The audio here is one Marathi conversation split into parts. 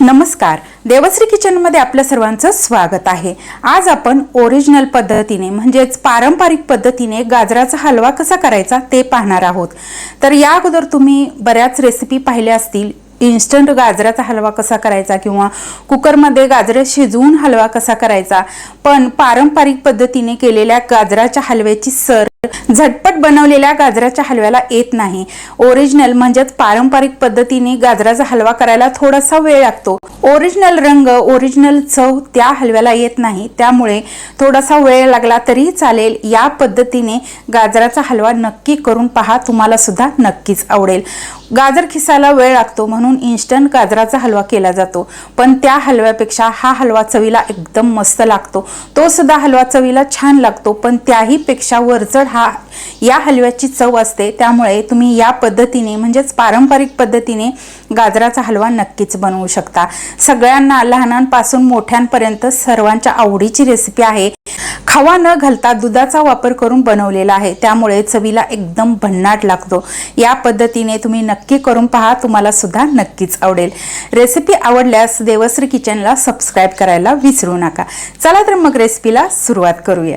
नमस्कार. देवश्री किचनमध्ये आपल्या सर्वांचं स्वागत आहे. आज आपण ओरिजिनल पद्धतीने म्हणजेच पारंपरिक पद्धतीने गाजराचा हलवा कसा करायचा ते पाहणार आहोत. तर या अगोदर तुम्ही बऱ्याच रेसिपी पाहिल्या असतील. इन्स्टंट गाजराचा हलवा कसा करायचा किंवा कुकरमध्ये गाजरं शिजवून हलवा कसा करायचा. पण पारंपरिक पद्धतीने केलेल्या गाजराच्या हलव्याची सर झटपट बनवलेल्या गाजराच्या हलव्याला येत नाही. ओरिजिनल म्हणजेच पारंपरिक पद्धतीने गाजराचा हलवा करायला थोडासा वेळ लागतो. ओरिजिनल रंग ओरिजिनल चव त्या हलव्याला येत नाही. त्यामुळे थोडासा वेळ लागला तरी चालेल. या पद्धतीने गाजराचा हलवा नक्की करून पहा. तुम्हाला सुद्धा नक्कीच आवडेल. गाजर खिसायला वेळ लागतो म्हणून इन्स्टंट गाजराचा हलवा केला जातो. पण त्या हलव्यापेक्षा हा हलवा चवीला एकदम मस्त लागतो. तो सुद्धा हलवा चवीला छान लागतो. पण त्याही पेक्षा वरचढ हा या हलव्याची चव असते. त्यामुळे तुम्ही या पद्धतीने म्हणजेच पारंपरिक पद्धतीने गाजराचा हलवा नक्कीच बनवू शकता. सगळ्यांना लहानांपासून मोठ्यांपर्यंत सर्वांच्या आवडीची रेसिपी आहे. खवा न घालता दुधाचा वापर करून बनवलेला आहे. त्यामुळे चवीला एकदम भन्नाट लागतो. या पद्धतीने तुम्ही नक्की करून पहा तुम्हाला सुद्धा नक्कीच आवडेल. रेसिपी आवडल्यास देवश्री किचनला सबस्क्राईब करायला विसरू नका. चला तर मग रेसिपीला सुरुवात करूया.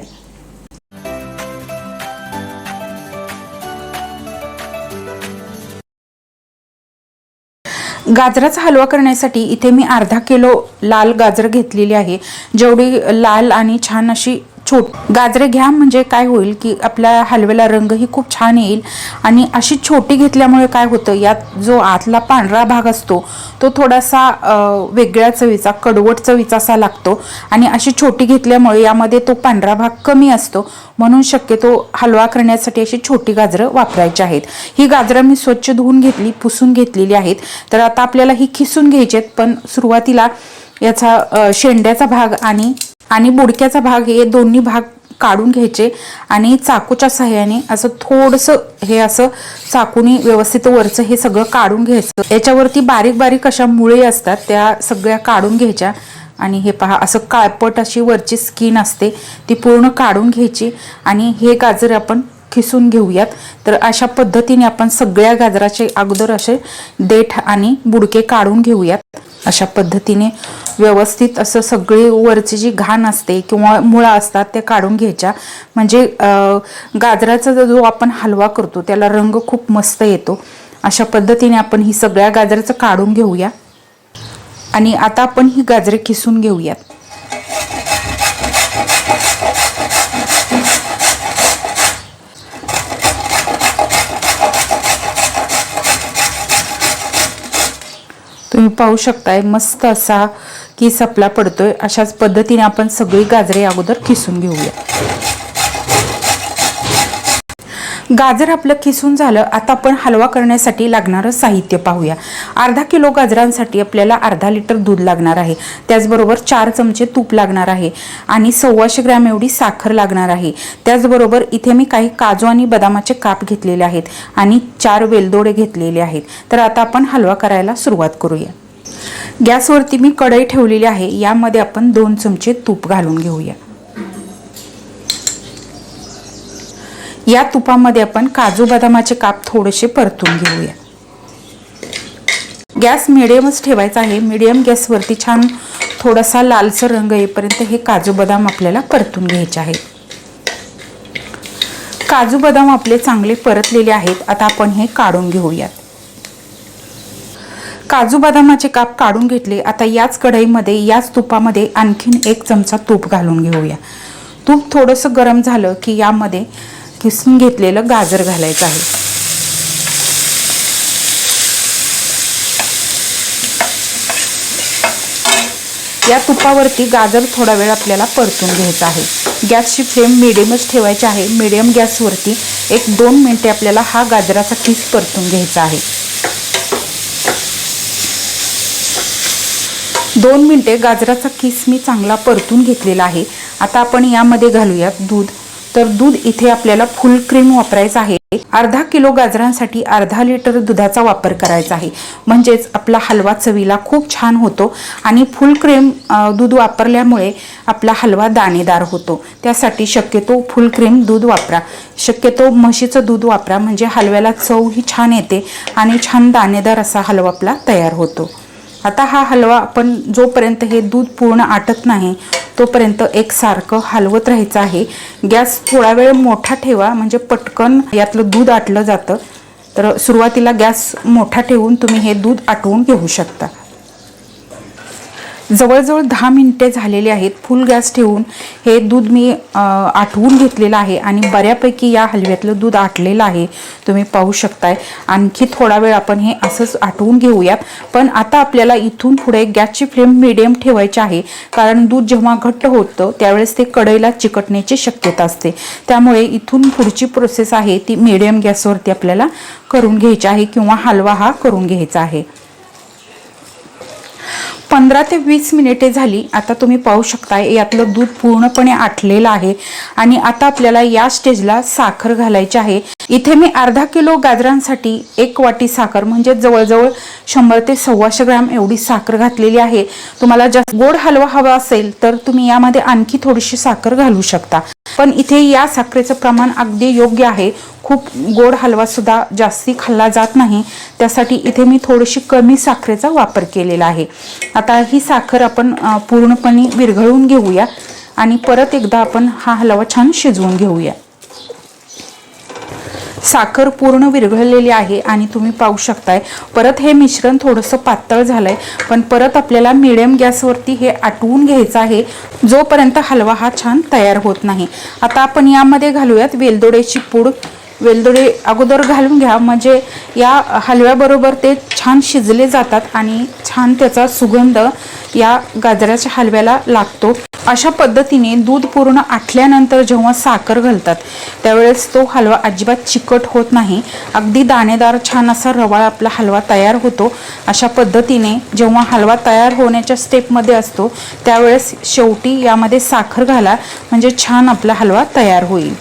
गाजराचा हलवा करण्यासाठी इथे मी अर्धा किलो लाल गाजर घेतलेली आहे. जेवढी लाल आणि छान अशी छोट गाजरे घ्या म्हणजे काय होईल की आपल्या हलव्याला रंगही खूप छान येईल. आणि अशी छोटी घेतल्यामुळे काय होतं यात जो आतला पांढरा भाग असतो तो थोडासा वेगळ्या चवीचा कडवट चवीचा असा लागतो. आणि अशी छोटी घेतल्यामुळे यामध्ये तो पांढरा भाग कमी असतो. म्हणून शक्यतो हलवा करण्यासाठी अशी छोटी गाजरं वापरायची आहेत. ही गाजरं मी स्वच्छ धुवून घेतली पुसून घेतलेली आहेत. तर आता आपल्याला ही खिसून घ्यायची आहेत पण सुरुवातीला याचा शेंड्याचा भाग आणि आणि बुडक्याचा भाग हे दोन्ही भाग काढून घ्यायचे आणि चाकूच्या सहाय्याने असं थोडंसं हे असं चाकूनी व्यवस्थित वरचं हे सगळं काढून घ्यायचं. याच्यावरती बारीक बारीक अशा मुळे असतात त्या सगळ्या काढून घ्यायच्या. आणि हे पहा असं काळपट अशी वरची स्किन असते ती पूर्ण काढून घ्यायची. आणि हे गाजर आपण खिसून घेऊयात. तर अशा पद्धतीने आपण सगळ्या गाजराचे अगोदर असे देठ आणि बुडके काढून घेऊयात. अशा पद्धतीने व्यवस्थित असं सगळी वरची जी घाण असते किंवा मुळा असतात त्या काढून घ्यायच्या. म्हणजे गाजराचा जो- जो आपण हलवा करतो त्याला रंग खूप मस्त येतो. अशा पद्धतीने आपण ही सगळ्या गाजराचं काढून घेऊया. आणि आता आपण ही गाजरे किसून घेऊयात. तुम्ही पाहू शकताय मस्त असा की सपला पडतोय. अशाच पद्धतीने आपण सगळी गाजरे अगोदर किसून घेऊया. गाजर आपलं खिसून झालं आता आपण हलवा करण्यासाठी लागणारं साहित्य पाहूया. अर्धा किलो गाजरांसाठी आपल्याला अर्धा लिटर दूध लागणार आहे. त्याचबरोबर चार चमचे तूप लागणार आहे आणि सव्वाशे ग्रॅम एवढी साखर लागणार आहे. त्याचबरोबर इथे मी काही काजू आणि बदामाचे काप घेतलेले आहेत आणि चार वेलदोडे घेतलेले आहेत. तर आता आपण हलवा करायला सुरुवात करूया. गॅसवरती मी कढई ठेवलेली आहे. यामध्ये आपण दोन चमचे तूप घालून घेऊया. या तुपामध्ये आपण काजू बदामाचे काप थोडेसे परतून घेऊया. गॅस मिडियमच ठेवायचा आहे. मिडियम गॅसवरती छान थोडासा लालसर रंग येईपर्यंत हे काजू बदाम आपल्याला परतून घ्यायचे आहेत. काजू बदाम आपले चांगले परतलेले आहेत. आता आपण हे काढून घेऊयात. काजू बदामाचे काप काढून घेतले. आता याच कढईमध्ये याच तुपामध्ये आणखीन एक चमचा तूप घालून घेऊया. तूप थोडंसं गरम झालं की यामध्ये किसून घेतलेलं गाजर घालायचं आहे. या तुपावरती गाजर थोडा वेळ आपल्याला परतून घ्यायचा आहे. गॅसची फ्लेम मिडियमच ठेवायची आहे. मिडियम गॅसवरती एक दोन मिनिटे आपल्याला हा गाजराचा किस परतून घ्यायचा आहे. दोन मिनिटे गाजराचा किस मी चांगला परतून घेतलेला आहे. आता आपण यामध्ये घालूयात दूध. तर दूध इथे आपल्याला फुल क्रीम वापरायचं आहे. अर्धा किलो गाजरांसाठी अर्धा लिटर दुधाचा वापर करायचा आहे. म्हणजेच आपला हलवा चवीला खूप छान होतो आणि फुल क्रीम दूध वापरल्यामुळे आपला हलवा दाणेदार होतो. त्यासाठी शक्यतो फुल क्रीम दूध वापरा. शक्यतो म्हशीचं दूध वापरा. म्हणजे हलव्याला चव ही छान येते आणि छान दाणेदार असा हलवा आपला तयार होतो. आता हा हलवा आपण जोपर्यंत हे दूध पूर्ण आटत नाही तोपर्यंत एकसारखं हलवत राहायचं आहे. गॅस थोडा वेळ मोठा ठेवा म्हणजे पटकन यातलं दूध आटलं जातं. तर सुरुवातीला गॅस मोठा ठेवून तुम्ही हे दूध आटवून घेऊ शकता. जवळजवळ दहा मिनटे झालेली आहेत. फुल गॅस ठेवून हे दूध मी आठवून आटवून घेतलेलं आहे आणि बऱ्यापैकी या हलव्यातलं दूध आटलेलं आहे. तुम्ही पाहू शकताय. आणखी थोडा वेळ आपण हे असंच आटवून घेऊयात. पण आता आपल्याला इथून पुढे गॅसची फ्लेम मिडियम ठेवायची आहे. कारण दूध जेव्हा घट्ट होतं त्यावेळेस ते कढईला चिकटण्याची शक्यता असते. त्यामुळे इथून पुढची प्रोसेस आहे ती मिडियम गॅसवरती आपल्याला करून घ्यायची आहे किंवा हलवा हा करून घ्यायचा आहे. पंधरा ते वीस मिनिटे झाली आता तुम्ही पाहू शकताय यातलं दूध पूर्णपणे आटलेलं आहे. आणि आता आपल्याला या स्टेजला साखर घालायची आहे. इथे मी अर्धा किलो गाजरांसाठी एक वाटी साखर म्हणजे जवळजवळ शंभर ते सव्वाशे ग्रॅम एवढी साखर घातलेली आहे. तुम्हाला जास्त गोड हलवा हवा असेल तर तुम्ही यामध्ये आणखी थोडीशी साखर घालू शकता. पण इथे या साखरेचं प्रमाण अगदी योग्य आहे. खूप गोड हलवासुद्धा जास्ती खाल्ला जात नाही. त्यासाठी इथे मी थोडीशी कमी साखरेचा वापर केलेला आहे. आता ही साखर आपण पूर्णपणे विरघळून घेऊया आणि परत एकदा आपण हा हलवा छान शिजवून घेऊया. साखर पूर्ण विरघळलेली आहे आणि तुम्ही पाहू शकताय. परत हे मिश्रण थोडंसं पातळ झालंय पण परत आपल्याला मिडियम गॅसवरती हे आटवून घ्यायचं आहे. जोपर्यंत हलवा हा छान तयार होत नाही. आता आपण यामध्ये घालूयात वेलदोड्याची पूड. वेलदोडे अगोदर घालून घ्या. म्हणजे या हलव्याबरोबर ते छान शिजले जातात आणि छान त्याचा सुगंध या गाजराच्या हलव्याला लागतो. अशा पद्धतीने दूध पूर्ण आटल्यानंतर जेव्हा साखर घालतात त्यावेळेस तो हलवा अजिबात चिकट होत नाही. अगदी दाणेदार छान असा रवाळ आपला हलवा तयार होतो. अशा पद्धतीने जेव्हा हलवा तयार होण्याच्या स्टेपमध्ये असतो त्यावेळेस शेवटी यामध्ये साखर घाला. म्हणजे छान आपला हलवा तयार होईल.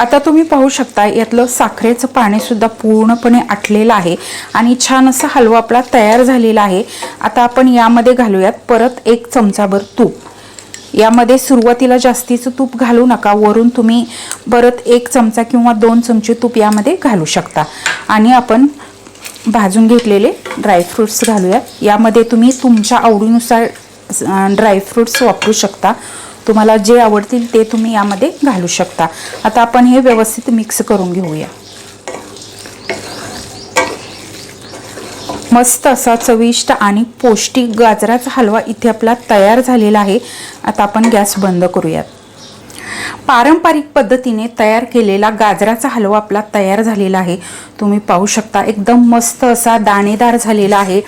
आता तुम्ही पाहू शकता यातलं साखरेचं पाणीसुद्धा पूर्णपणे आटलेलं आहे आणि छान असा हलवा आपला तयार झालेला आहे. आता आपण यामध्ये घालूयात परत एक चमचाभर तूप. यामध्ये सुरुवातीला जास्तीचं तूप घालू नका वरून तुम्ही परत एक चमचा किंवा दोन चमचे तूप यामध्ये घालू शकता. आणि आपण भाजून घेतलेले ड्रायफ्रूट्स घालूयात. यामध्ये तुम्ही तुमच्या आवडीनुसार ड्रायफ्रूट्स वापरू शकता. तुम्हाला जे आवडतील ते तुम्ही यामध्ये घालू शकता. आता आपण हे व्यवस्थित मिक्स करून घेऊया. मस्त असा चविष्ट आणि पौष्टिक गाजराचा हलवा इथे आपला तयार झालेला आहे. आता आपण गॅस बंद करूयात. पारंपरिक पद्धतीने तयार केलेला गाजराचा हलवा आपला तयार झालेला आहे. तुम्ही पाहू शकता एकदम मस्त असा दाणेदार झालेला आहे.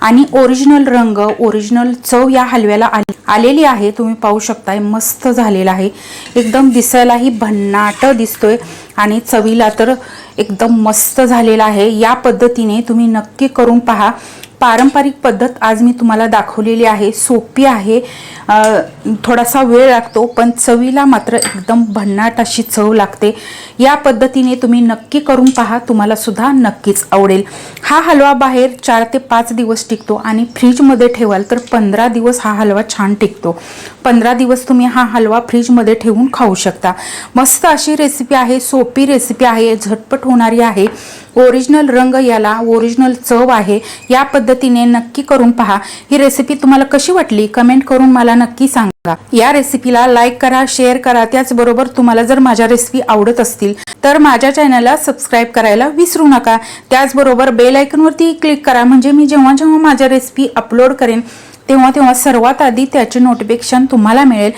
आणि ओरिजिनल रंग ओरिजिनल चव या हलव्याला आली. आलेली आहे. तुम्ही पाहू शकताय मस्त झालेला आहे. एकदम दिसायलाही भन्नाट दिसतोय आणि चवीला तर एकदम मस्त झालेला आहे. या पद्धतीने तुम्ही नक्की करून पहा. पारंपरिक पद्धत आज मी तुम्हाला दाखवलेली आहे. सोपी आहे. थोडासा वेळ लागतो पण चवीला मात्र एकदम भन्नाट अशी चव लागते. या पद्धतीने तुम्ही नक्की करून पहा तुम्हाला सुद्धा नक्कीच आवडेल. हा हलवा बाहेर चार ते पाच दिवस टिकतो आणि फ्रीजमध्ये ठेवाल तर पंधरा दिवस हा हलवा छान टिकतो. पंधरा दिवस तुम्ही हा हलवा फ्रीजमध्ये ठेवून खाऊ शकता. मस्त अशी रेसिपी आहे सोपी रेसिपी आहे झटपट होणारी आहे. ओरिजिनल रंग याला ओरिजिनल चव आहे या पद्धतीने नक्की करून पहा. ही रेसिपी तुम्हाला कशी वाटली? कमेंट करून मला नक्की सांगा. या रेसिपीला लाईक करा शेअर करा. त्याचबरोबर तुम्हाला जर माझ्या रेसिपी आवडत असतील तर माझ्या चॅनलला सबस्क्राईब करायला विसरू नका. त्याचबरोबर बेल क्लिक करा. म्हणजे मी जेव्हा जेव्हा माझ्या रेसिपी अपलोड करेन तेव्हा तेव्हा सर्वात आधी त्याचे नोटिफिकेशन तुम्हाला मिळेल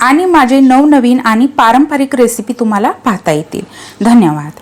आणि माझे नवनवीन आणि पारंपरिक रेसिपी तुम्हाला पाहता येतील. धन्यवाद.